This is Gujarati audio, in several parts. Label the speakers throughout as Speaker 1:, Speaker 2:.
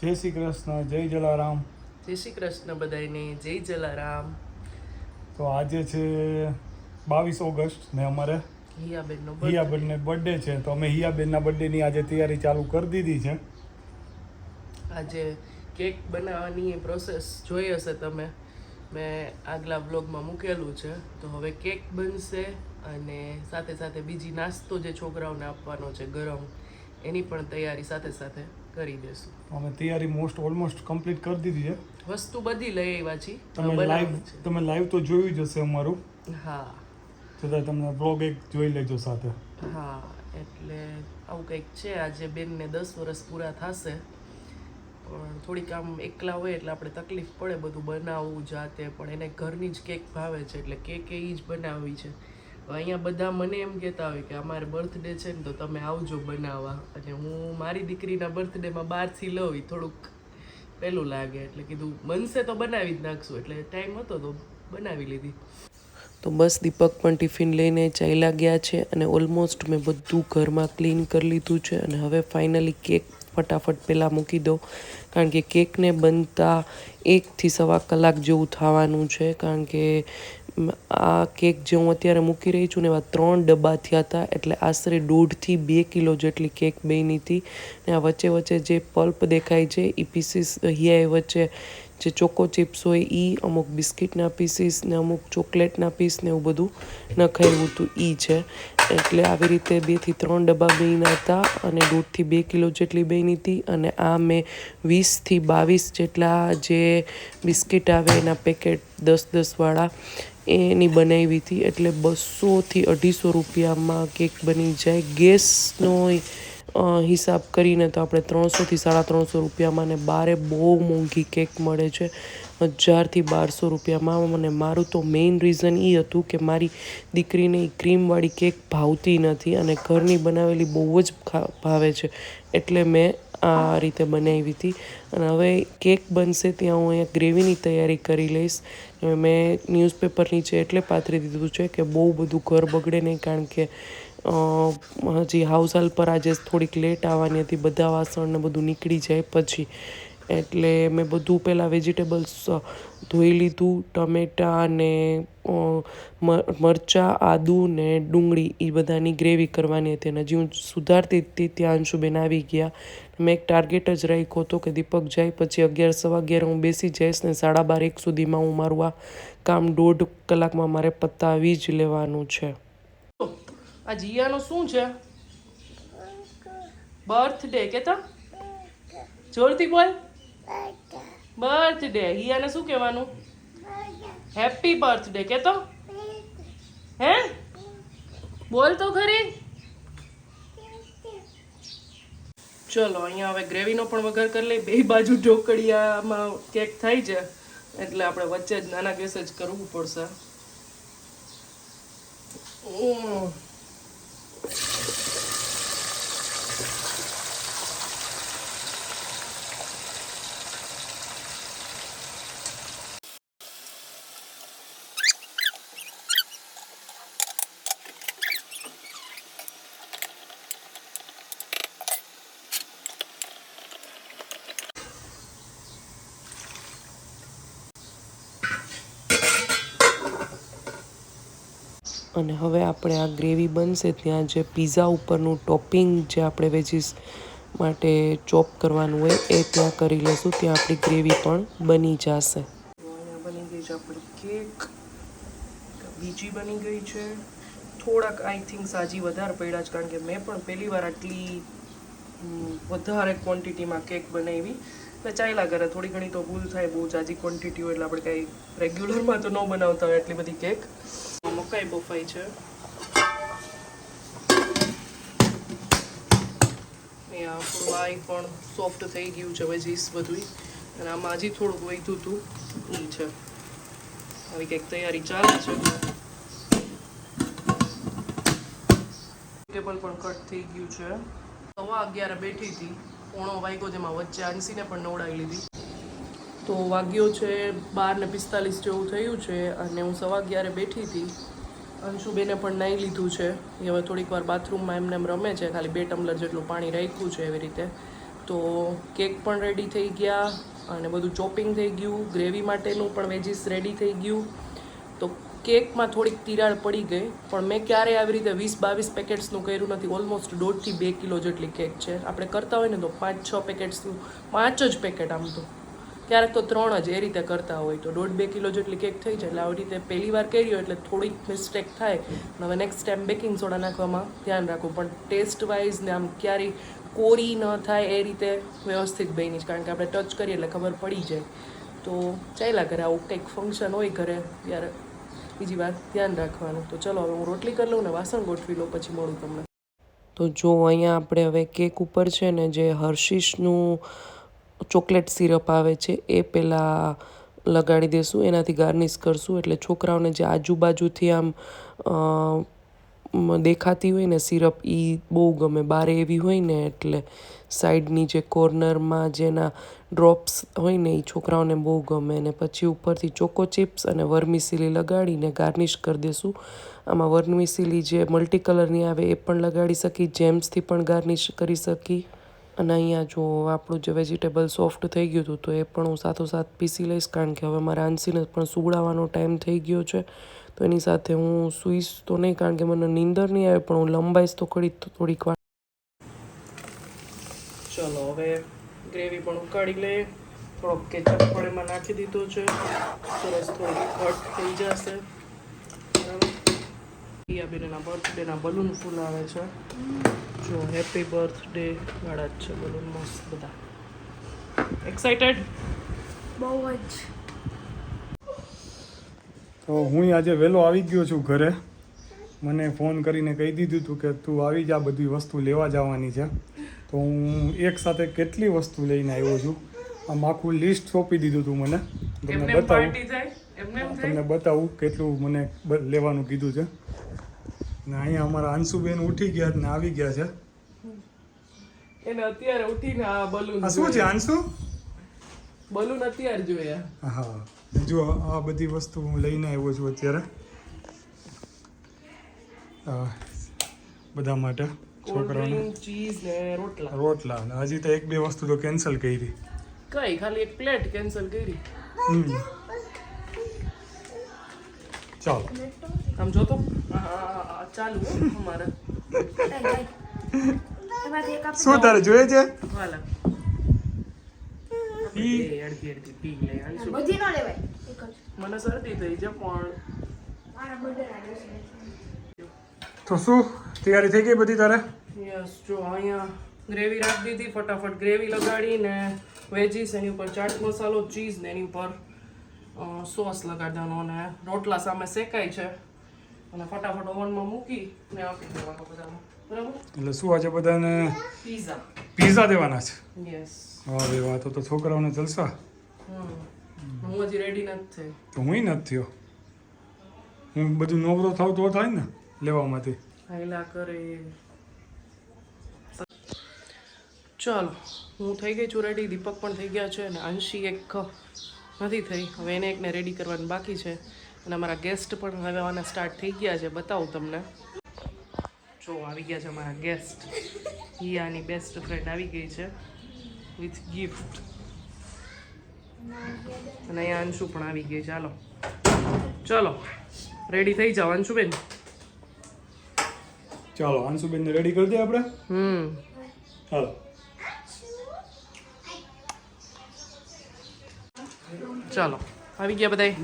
Speaker 1: જય શ્રી કૃષ્ણ જય જલારામ.
Speaker 2: જય શ્રી કૃષ્ણ બધાને જય જલારામ.
Speaker 1: તો આજે છે બાવીસ ઓગસ્ટ ને અમારે
Speaker 2: હિયાબેનનો
Speaker 1: હિયાબેનને બર્થડે છે તો અમે હિયાબેનના બર્થડેની આજે તૈયારી ચાલુ કરી દીધી છે.
Speaker 2: આજે કેક બનાવવાની પ્રોસેસ જોઈ હશે તમે. મેં આગલા બ્લોગમાં મૂકેલું છે. તો હવે કેક બનશે અને સાથે સાથે બીજી નાસ્તો જે છોકરાઓને આપવાનો છે ગરમ એની પણ તૈયારી સાથે સાથે. કરી દેશું.
Speaker 1: અમે તૈયારી મોસ્ટ ઓલમોસ્ટ કમ્પ્લીટ કરી દીધી છે.
Speaker 2: વસ્તુ બધી લઈ આવ્યા છીએ.
Speaker 1: તમે લાઈવ તમે લાઈવ તો જોયું જ હશે અમારું.
Speaker 2: હા.
Speaker 1: છતાં તમને બ્લોગ એક જોઈ લેજો સાથે.
Speaker 2: હા એટલે આવું કંઈક છે. આજે બેનને દસ વર્ષ પૂરા થશે. પણ થોડીક આમ એકલા હોય એટલે આપણે તકલીફ પડે બધું બનાવવું જાતે. પણ એને ઘરની જ કેક ભાવે છે એટલે કેક એ જ બનાવવી છે. અહીંયા બધા મને એમ કહેતા હોય કે અમારે બર્થડે છે ને તો તમે આવજો બનાવવા. અને હું મારી દીકરીના બર્થડેમાં બહારથી લઉં થોડુંક પહેલું લાગે. એટલે કીધું, બનશે તો બનાવી જ નાખશું. એટલે ટાઈમ હતો તો બનાવી લીધી. તો બસ દીપક પણ ટિફિન લઈને ચાલ્યા ગયા છે અને ઓલમોસ્ટ મેં બધું ઘરમાં ક્લીન કરી લીધું છે અને હવે ફાઇનલી કેક ફટાફટ પહેલાં મૂકી દો કારણ કે કેકને બનતા એકથી સવા કલાક જેવું થવાનું છે. કારણ કે આ કેક જે હું અત્યારે મૂકી રહી છું ને એવા ત્રણ ડબ્બા થયા હતા, એટલે આશરે દોઢથી બે કિલો જેટલી કેક બની હતી. ને આ વચ્ચે વચ્ચે જે પલ્પ દેખાય છે એ પીસીસ હિયાએ વચ્ચે જે ચોકો ચિપ્સ હોય એ અમુક બિસ્કિટના પીસીસ ને અમુક ચોકલેટના પીસ ને એવું બધું નખાયું હતું એ છે. એટલે આવી રીતે બેથી ત્રણ ડબ્બા બન્યા હતા અને દોઢથી બે કિલો જેટલી બહેની હતી. અને આ મેં વીસથી બાવીસ જેટલા જે બિસ્કિટ આવે એના પેકેટ દસ દસવાળા એની બનાવી હતી એટલે બસોથી અઢીસો રૂપિયામાં કેક બની જાય. ગેસનો હિસાબ કરીને તો આપણે ત્રણસોથી સાડા ત્રણસો રૂપિયામાં ને બારે બહુ મોંઘી કેક મળે છે. હજારથી બારસો રૂપિયામાં મને મારું તો મેઇન રીઝન એ હતું કે મારી દીકરીને એ ક્રીમવાળી કેક ભાવતી નથી અને ઘરની બનાવેલી બહુ જ ભાવે છે. એટલે મેં આ રીતે બનાવી હતી. અને હવે કેક બનશે ત્યાં હું અહીંયા ગ્રેવીની તૈયારી કરી લઈશ. મેં ન્યૂઝપેપર નીચે એટલે પાથરી દીધું છે કે બહુ બધું ઘર બગડે નહીં, કારણ કે હજી હાઉસ હાલ પર આજે થોડીક લેટ આવવાની હતી. બધા વાસણ ને બધું નીકળી જાય પછી. એટલે મેં બધું પહેલાં વેજીટેબલ્સ ધોઈ લીધું ટમેટાં ને મ- મરચાં આદુ ને ડુંગળી એ બધાની ગ્રેવી કરવાની હતી અને હજી હું સુધારતી હતી ત્યાં અંશુબેન આવી ગયા. મેં એક ટાર્ગેટ જ રાખ્યો હતો કે દીપક જાય પછી અગિયાર સવા અગિયાર હું બેસી જઈશ ને સાડા બાર એક સુધીમાં હું મારું આ કામ દોઢ કલાકમાં મારે પતાવી જ લેવાનું છે. આ જીયાનો શું છે? બર્થડે. કેતા? જોરથી બોલ. બર્થડે હિયાને શું કહેવાનું? હેપી બર્થડે કેતો? હે? બોલ તો ખરી. ચલો, અહીંયા હવે ગ્રેવીનો પણ વઘાર કરી લઈ બે બાજુ ઢોકળિયામાં કેક થાય છે એટલે આપણે વચ્ચે જ નાના ગેસ જ કરવું પડશે. અને હવે આપણે આ ગ્રેવી બનશે ત્યાં જે પીઝા ઉપરનું ટોપિંગ જે આપણે વેજીસ માટે ચોપ કરવાનું હોય એ ત્યાં કરી લઈશું ત્યાં આપણી ગ્રેવી પણ બની જશે. બની ગઈ છે આપણી કેક. બીજી બની ગઈ છે. થોડાક આઈ થિંક સાજી વધારે પડ્યા છે કારણ કે મેં પણ પહેલી વાર આટલી વધારે ક્વોન્ટિટીમાં કેક બનાવી. એટલે ચાલ્યા કરે. થોડી ઘણી તો ભૂલ થાય, બહુ જાજી ક્વોન્ટિટી હોય એટલે આપણે કાંઈ રેગ્યુલરમાં તો ન બનાવતા હોય એટલી બધી કેક. મકાઈ બફાઈ છે? આપણું આ પણ સોફ્ટ થઈ ગયું છે, હવે જીસ બધું અને આમાં હજી થોડુંક વધ્યું હતું એ છે. આવી કંઈક તૈયારી ચાલે છે. ટેબલ પણ કટ થઈ ગયું છે. સવા અગિયારે બેઠી હતી. પોણો વાગ્યો જેમાં વચ્ચે આંસીને પણ નવડાવી લીધી. તો વાગ્યો છે બાર ને પિસ્તાલીસ જેવું થયું છે અને હું સવા અગિયારે બેઠી હતી. અંશુબેને પણ નાહી લીધું છે. એ હવે થોડીક વાર બાથરૂમમાં એમને એમ રમે છે, ખાલી બે ટમ્બલર જેટલું પાણી રાખ્યું છે એવી રીતે. તો કેક પણ રેડી થઈ ગયા અને બધું ચોપિંગ થઈ ગયું. ગ્રેવી માટેનું પણ વેજીસ રેડી થઈ ગયું. તો કેકમાં થોડીક તિરાડ પડી ગઈ, પણ મેં ક્યારેય આવી રીતે વીસ બાવીસ પેકેટ્સનું કર્યું નથી. ઓલમોસ્ટ દોઢથી બે કિલો જેટલી કેક છે. આપણે કરતા હોય ને તો પાંચ છ પેકેટ્સનું, પાંચ જ પેકેટ આમ તો. ક્યારેક તો ત્રણ જ એ રીતે કરતા હોય તો દોઢ બે કિલો જેટલી કેક થઈ જાય. એટલે આવી રીતે પહેલી વાર કર્યો એટલે થોડીક મિસ્ટેક થાય. હવે નેક્સ્ટ ટાઈમ બેકિંગ સોડા નાખવામાં ધ્યાન રાખવું પણ ટેસ્ટ વાઇઝ ને આમ ક્યારેય કોરી ન થાય એ રીતે વ્યવસ્થિત બની છે કારણ કે આપણે ટચ કરીએ એટલે ખબર પડી જાય. તો ચાલ્યા ઘરે આવું કંઈક ફંક્શન હોય ઘરે ત્યારે બીજી વાત ધ્યાન રાખવાનું. તો ચલો હવે હું રોટલી કરી લઉં ને વાસણ ગોઠવી લઉં, પછી મળું તમને. તો જો અહીંયા આપણે હવે કેક ઉપર છે ને જે હર્શિસનું ચોકલેટ સિરપ આવે છે, એ પહેલાં લગાડી દઈશું એનાથી ગાર્નિશ કરશું. એટલે છોકરાઓને જે આજુબાજુથી આમ દેખાતી હોય ને સિરપ એ બહુ ગમે. બારે એવી હોય ને એટલે સાઈડની જે કોર્નરમાં જેના ડ્રોપ્સ હોય ને એ છોકરાઓને બહુ ગમે. ને પછી ઉપરથી ચોકો ચિપ્સ અને વર્મિસીલી લગાડીને ગાર્નિશ કરી દેશું. આમાં વર્મિસીલી જે મલ્ટી કલરની આવે, એ પણ લગાડી શકી, જેમ્સથી પણ ગાર્નિશ કરી શકી. અને અહીંયા જો આપણું જે વેજીટેબલ સોફ્ટ થઈ ગયું હતું, તો એ પણ હું સાથોસાથ પીસી લઈશ, કારણ કે હવે મારા આંસીને પણ સુવડાવવાનો ટાઈમ થઈ ગયો છે. તો એની સાથે હું સૂઈશ તો નહીં, કારણ કે મને નીંદર નહીં આવે, પણ હું લંબાઈશ તો તો થોડીક વાર. ચલો, હવે ગ્રેવી પણ ઉકાળી લઈએ. થોડોક કેચઅપ પણ એમાં નાખી દીધો છે. સરસ થોડી ઘટ થઈ જશે. પિયાબેનના બર્થડેના બલૂન ફૂલ આવે છે. જો હેપી બર્થડે વાળા જ છે બલૂન મસ્ત બધા. એક્સાઇટેડ
Speaker 3: બહુ જ.
Speaker 1: તો હું આજે વહેલો આવી ગયો છું ઘરે. મને ફોન કરીને કહી દીધું હતું કે તું આવી જા બધી વસ્તુ લેવા જવાની છે. તો હું એક સાથે કેટલી વસ્તુ લઈને આવ્યો છું? આમ આખું લિસ્ટ સોંપી દીધું હતું મને. તમને બતાવું. તમને બતાવું કેટલું મને બ- લેવાનું કીધું છે. ને અહીંયા અમારા અંશુબેન ઉઠી ગયા ને આવી ગયા છે.
Speaker 2: એને અત્યારે ઉઠીને આ બલૂન
Speaker 1: આ શું છે અંશુ
Speaker 2: બલૂન અત્યારે જોયા.
Speaker 1: હા જો આ બધી વસ્તુ હું લઈને આવ્યો છું અત્યારે. બધા માટે છોકરાઓને.
Speaker 2: ચીઝ ને રોટલા.
Speaker 1: રોટલા ને હજી તો એક બે વસ્તુ તો કેન્સલ કરી.
Speaker 2: કઈ ખાલી એક પ્લેટ કેન્સલ કરી.
Speaker 1: હમ. ચાલો.
Speaker 2: આમ જોતો? હા, ચાલુ અમારે
Speaker 1: શું તારે જોઈએ છે?
Speaker 2: મને શરદી થઈ છે પણ
Speaker 1: તો શું? તૈયારી થઈ ગઈ બધી તારે?
Speaker 2: યસ જો અહીંયા ગ્રેવી રાખી દીધી ફટાફટ ગ્રેવી લગાડીને વેજીસ એની ઉપર ચાટ મસાલો ચીઝ ને એની ઉપર સોસ લગાડવાનો અને રોટલા સામે શેકાય છે. અને ફટાફટ ઓવનમાં મૂકી ને આપી દેવાનો બધાને બરાબર?
Speaker 1: એટલે શું આજે બધાને
Speaker 2: પીઝા.
Speaker 1: પીઝા દેવાના છે?
Speaker 2: યસ
Speaker 1: વાહ રે વાહ તો તો છોકરાઓને જલસા?
Speaker 2: હું હજી રેડી નથી થઈ.
Speaker 1: તો હું નથી થયો. હું બધું નવરો થાવ તો થાય ને લેવામાંથી.
Speaker 2: હાઈલા કરે. ચાલો હું થઈ ગઈ છું રેડી દીપક પણ થઈ ગયા છે અને અંશી એક નથી થઈ. હવે એને એકને રેડી કરવાનું બાકી છે. અને અમારા ગેસ્ટ પણ હવે આવવાના સ્ટાર્ટ થઈ ગયા છે. બતાવું તમને. જો આવી ગયા છે અમારા ગેસ્ટ હિયાની બેસ્ટ ફ્રેન્ડ આવી ગઈ છે વિથ ગિફ્ટ અને અહીંયા અંશુ પણ આવી ગઈ ચાલો ચલો રેડી થઈ જાઓ અંશુબેન.
Speaker 1: ચાલો અંશુબેન રેડી કરી દઈએ આપણે?
Speaker 2: હમ.
Speaker 1: ચાલો
Speaker 2: ચાલો આવી ગયા બધાય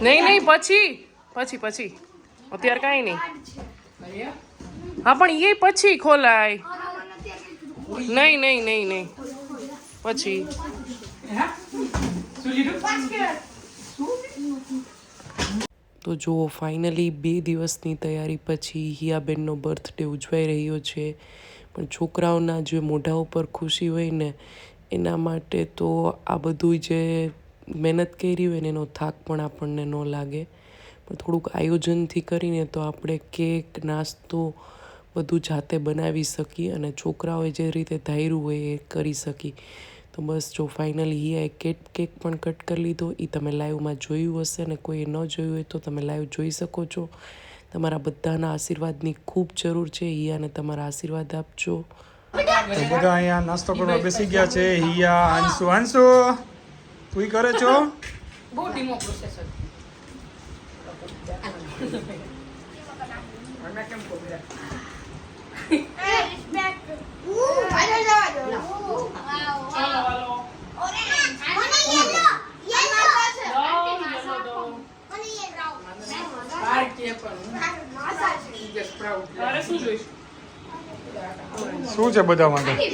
Speaker 2: નહીં નહીં પછી પછી પછી અત્યારે કાંઈ નહીં હા પણ એ પછી ખોલાય નહીં નહીં નહીં નહીં પછી તો જુઓ ફાઇનલી બે દિવસની તૈયારી પછી હિયાબેનનો બર્થડે ઉજવાઈ રહ્યો છે. પણ છોકરાઓના જે મોઢા ઉપર ખુશી હોય ને, એના માટે તો આ બધું જે મહેનત કરી હોય ને, એનો થાક પણ આપણને ન લાગે. પણ થોડુંક આયોજનથી કરીને તો આપણે કેક, નાસ્તો બધું જાતે બનાવી શકીએ અને છોકરાઓએ જે રીતે ધાર્યું હોય એ કરી શકી તો બસ જો ફાઇનલી હિયાએ કેક કેક પણ કટ કરી લીધો. એ તમે લાઈવમાં જોયું હશે ને કોઈએ ન જોયું હોય તો તમે લાઈવ જોઈ શકો છો. તમારા બધાના આશીર્વાદની ખૂબ જરૂર છે. હિયાને તમારા આશીર્વાદ આપજો.
Speaker 1: તો બધા અહીંયા નાસ્તો કરવા બેસી ગયા છે. હિયા આંસુ આંસુ તું કરે છો?
Speaker 4: બહુ ધીમો પ્રોસેસ કેમ કોબરા બાર કે પણ જે સ્પ્રાઉટ
Speaker 2: તારે શું જોઈશ
Speaker 1: શું છે બધા માટે
Speaker 3: મને યલો આપજો
Speaker 1: હમ
Speaker 2: યલો નથી હવે
Speaker 3: આંટી એક વાળી તો છે
Speaker 2: આ એક છે અહીંયા હવે બીજી હતી છે બધા
Speaker 1: અહીંયા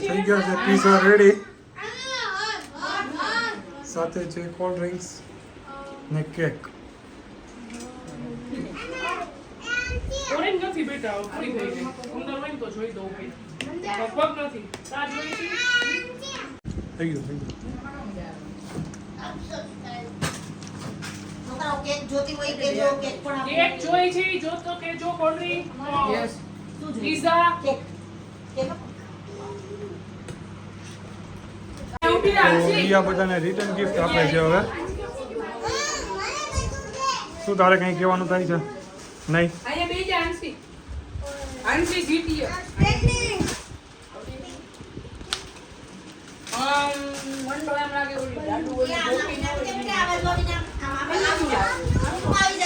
Speaker 1: થઈ ગયા છે. પીઝા રેડી સાથે છે કોલ્ડ ડ્રિંક્સ ને કેક
Speaker 2: ઓરેન્જ નથી બેટા પૂરી થઈ ગઈ અંદર હોય તો જોઈ દઉં ભાઈ પગ નથી. તા જોઈ છે?
Speaker 1: થઈ ગયું થઈ ગયું.
Speaker 5: કેક જોતી હોય કેજો કેક પણ આપો.
Speaker 2: કેક જોઈ છે જો તો કે જો કોલ્ડ
Speaker 4: યસ
Speaker 2: પીઝા.
Speaker 5: કેક.
Speaker 1: બધાને રિટર્ન ગિફ્ટ આપે છે હવે. શું તારે કંઈ કહેવાનું થાય છે? નહીં?
Speaker 4: અહીંયા બે જા આંસી આંસી જીતી આમ મંડો એમ લાગે ઓલી લાડુ ઓલી ગોપી ના
Speaker 5: કેમ કે